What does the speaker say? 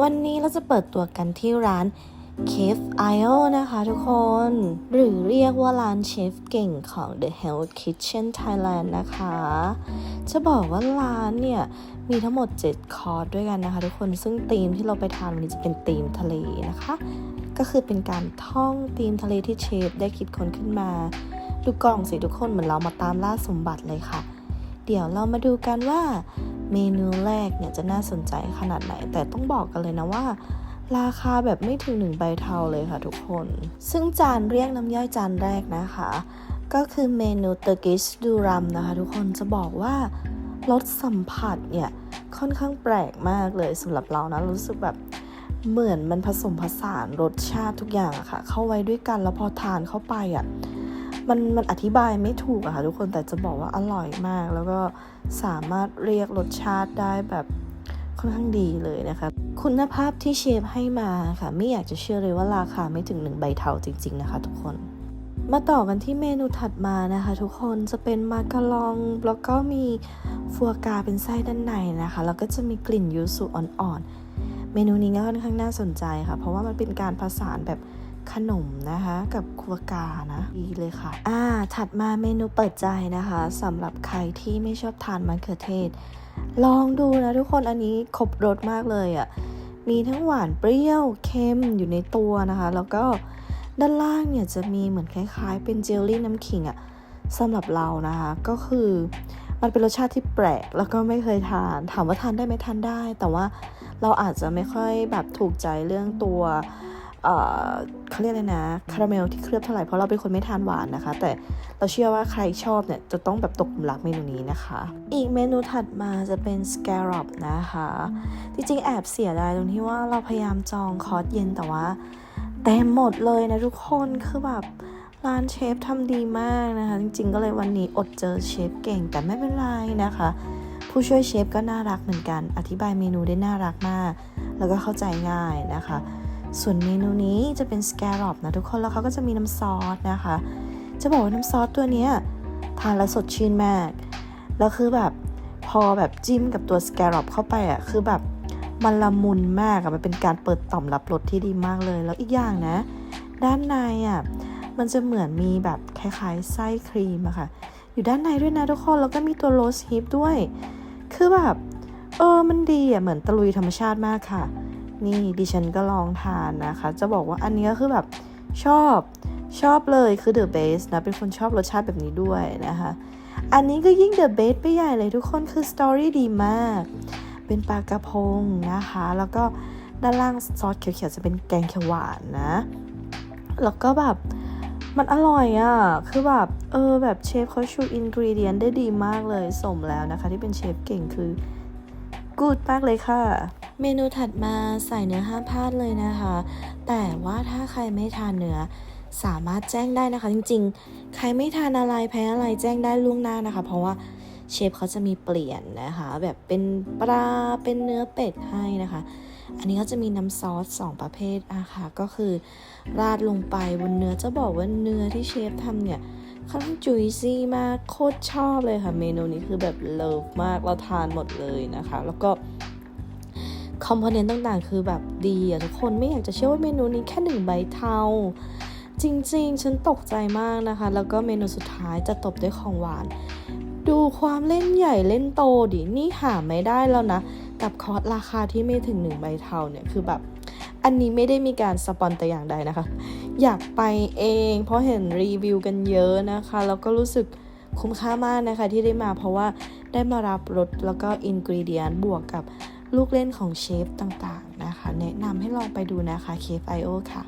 วันนี้เราจะเปิดตัวกันที่ร้าน Cave i o นะคะทุกคน หรือเรียกว่าร้านเชฟเก่งของ The Health Kitchen Thailand นะคะ จะบอกว่าร้านเนี่ย มีทั้งหมด 7 คอร์สด้วยกันนะคะทุกคนซึ่งธีมที่เราไปทานวันนี้จะเป็นธีมทะเลนะคะ ก็คือเป็นการท่องธีมทะเลที่เชฟได้คิดค้นขึ้นมา ดูกล่องสิทุกคนเหมือนเรามาตามล่าสมบัติเลยค่ะ เดี๋ยวเรามาดูกันว่า เมนูแรกเนี่ยจะน่าสนใจขนาดไหน แต่ต้องบอกกันเลยนะว่า ราคาแบบไม่ถึงหนึ่งใบเทาเลยค่ะทุกคน ซึ่งจานเรียกน้ำย่อยจานแรกนะคะ ก็คือเมนูเตอร์กิชดูรัมนะคะ ทุกคนจะบอกว่ารสสัมผัสเนี่ย ค่อนข้างแปลกมากเลยสำหรับเรานะรู้สึกแบบเหมือนมันผสมผสานรสชาติทุกอย่างอะค่ะ เข้าไว้ด้วยกันแล้วพอทานเข้าไปอะ มันมันอธิบายไม่ถูกอะค่ะทุกคนแต่จะบอกว่าอร่อยมาก แล้วก็สามารถเรียกรสชาติได้แบบค่อนข้างดีเลยนะคะ คุณภาพที่เชฟให้มาค่ะ ไม่อยากจะเชื่อเลยว่าราคาไม่ถึงหนึ่งใบเทาจริง ๆนะคะ ทุกคน มาต่อกันที่เมนูถัดมานะคะ ทุกคนจะเป็นมาการองแล้วก็มีฟัวกาเป็นไส้ด้านในนะคะ แล้วก็จะมีกลิ่นยูสุอ่อนๆเมนูนี้ก็ค่อนข้างน่าสนใจค่ะ เพราะว่ามันเป็นการผสานแบบ ขนมนะคะกับครัวกานะดีเลยค่ะ อ่า ถัดมาเมนูเปิดใจนะคะสำหรับใครที่ไม่ชอบทานมะเขือเทศ ลองดูนะทุกคนอันนี้ครบรสมากเลยอะ่ะมีทั้งหวานเปรี้ยวเค็มอยู่ในตัวนะคะ แล้วก็ด้านล่างเนี่ยจะมีเหมือนคล้าย ๆ เป็นเจลลี่น้ำขิงอะ่ะสำหรับเรานะคะ ก็คือมันเป็นรสชาติที่แปลกแล้วก็ไม่เคยทาน ถามว่าทานได้ไหมทานได้ แต่ว่าเราอาจจะไม่ค่อยแบบถูกใจเรื่องตัว เขาเรียกอะไรนะคาราเมลที่เคลือบเท่าไหร่เพราะเราเป็นคนไม่ทานหวานนะคะ แต่เราเชื่อว่าใครชอบเนี่ยจะต้องแบบตกหลุมรักเมนูนี้นะคะ อีกเมนูถัดมาจะเป็น scallop นะคะจริงๆแอบเสียดายตรงที่ว่าเราพยายามจองคอร์สเย็นแต่ว่าเต็มหมดเลยนะทุกคนคือแบบร้านเชฟทำดีมากนะคะ จริงๆ ก็เลยวันนี้อดเจอเชฟเก่งแต่ไม่เป็นไรนะคะ ผู้ช่วยเชฟก็น่ารักเหมือนกัน อธิบายเมนูได้น่ารักมาก แล้วก็เข้าใจง่ายนะคะ ส่วนเมนูนี้จะเป็น scallop นะทุกคนแล้วเขาก็จะมีน้ำซอสนะคะ จะบอกว่าน้ำซอสตัวนี้ทานแล้วสดชื่นมาก แล้วคือแบบพอแบบจิ้มกับตัวสแกรอปเข้าไปอะคือแบบมันละมุนมากอะมันเป็นการเปิดต่อมรับรสที่ดีมากเลย แล้วอีกอย่างนะ ด้านในอะมันจะเหมือนมีแบบคล้ายๆไส้ครีมอะค่ะ อยู่ด้านในด้วยนะทุกคน แล้วก็มีตัวโรสฮิปด้วย คือแบบ เออมันดีอะเหมือนตะลุยธรรมชาติมากค่ะ นี่ดิฉันก็ลองทานนะคะ จะบอกว่าอันนี้ก็คือแบบชอบชอบเลยคือ The Base นะ เป็นคนชอบรสชาติแบบนี้ด้วยนะคะ อันนี้ก็ยิ่ง The Base ไปใหญ่เลยทุกคนคือสตอรี่ดีมาก เป็นปลากระพงนะคะ แล้วก็ด้านล่างซอสเขียวๆจะเป็นแกงเขียวหวานนะ แล้วก็แบบมันอร่อยอะ่ะ คือแบบ เออ แบบเชฟเขาชูอินกรีเดียนได้ดีมากเลย สมแล้วนะคะ ที่เป็นเชฟเก่งคือกูดมากเลยค่ะ เมนูถัดมาใส่เนื้อห้ามพลาดเลยนะคะ แต่ว่าถ้าใครไม่ทานเนื้อสามารถแจ้งได้นะคะ จริงๆ ใครไม่ทานอะไรแพ้อะไรแจ้งได้ล่วงหน้านะคะ เพราะว่าเชฟเขาจะมีเปลี่ยนนะคะ แบบเป็นปลาเป็นเนื้อเป็ดให้นะคะ อันนี้ก็จะมีน้ำซอสสองประเภทนะคะก็คือราดลงไปบนเนื้อจะบอกว่าเนื้อที่เชฟทำเนี่ยค่อนข้างจุยซี่มากโคตรชอบเลยค่ะ เมนูนี้คือแบบเลิฟมากเราทานหมดเลยนะคะ แล้วก็ คอมโพเนนต์ต่างๆ คือแบบดีอะทุกคนไม่อยากจะเชื่อว่าเมนูนี้แค่หนึ่งใบเทาจริงๆ ฉันตกใจมากนะคะ แล้วก็เมนูสุดท้ายจะตบด้วยของหวาน ดูความเล่นใหญ่เล่นโตดินี่หาไม่ได้แล้วนะ กับคอร์สราคาที่ไม่ถึงหนึ่งใบเทาเนี่ยคือแบบ อันนี้ไม่ได้มีการสปอนแต่อย่างใดนะคะ อยากไปเอง เพราะเห็นรีวิวกันเยอะนะคะ แล้วก็รู้สึกคุ้มค่ามากนะคะที่ได้มาเพราะว่าได้มารับรสแล้วก็อินกรีเดียนบวกกับ ลูกเล่นของเชฟต่างๆนะคะ แนะนำให้ลองไปดูนะคะ Cave IO ค่ะ